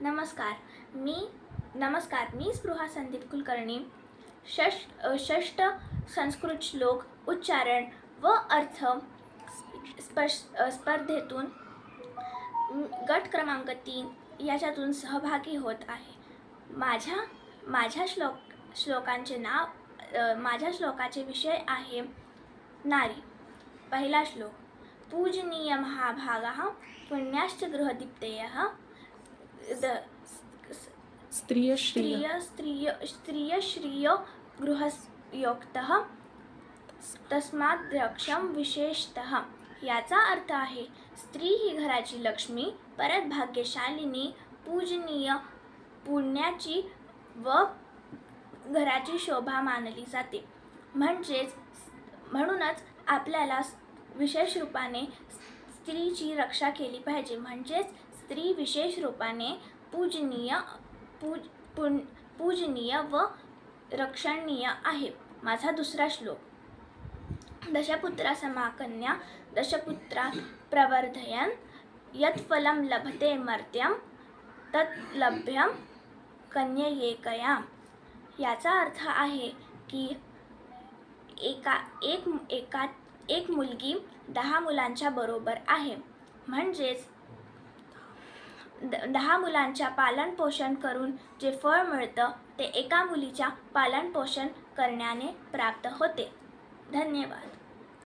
नमस्कार. मी नमस्कार मी स्पृहा संदीप कुलकर्णी. षष्ट षष्ठ षष्ट संस्कृत श्लोक उच्चारण व अर्थ स्पर्श स्पर्धेतून गट क्रमांक तीन याच्यातून सहभागी होत आहे. माझ्या माझ्या श्लोक श्लोकांचे नाव माझ्या श्लोकाचे विषय आहे नारी. पहिला श्लोक. पूजनीय महाभागा पुण्याश्च गृहदीप्तेय स्त्रिय श्रिय. स्त्रिय स्त्रिय स्त्रिय श्रिय गृहयोक्तः तस्मात् रक्षम विशेषतः. याचा अर्थ आहे स्त्री ही घराची लक्ष्मी परत भाग्यशालिनी पूजनीय पुण्याची व घराची शोभा मानली जाते. म्हणजेच म्हणूनच आपल्याला विशेष रूपाने स्त्रीची रक्षा केली पाहिजे. म्हणजेच स्त्री विशेष रूपाने पूजनीय पूज पुन पूजनीय व रक्षणीय आहे. माझा दुसरा श्लोक. दशपुत्रा समाकन्या दशपुत्रा प्रवर्धयन यत्फलं लभते मर्त्यम तत् लभ्यं कन्ययेकया याचा अर्थ आहे की एका एक एका एक मुलगी दहा मुलांच्या बरोबर आहे. म्हणजेच द दहा मुलांच्या पालनपोषण करून जे फळ मिळतं ते एका मुलीच्या पालनपोषण करण्याने प्राप्त होते. धन्यवाद.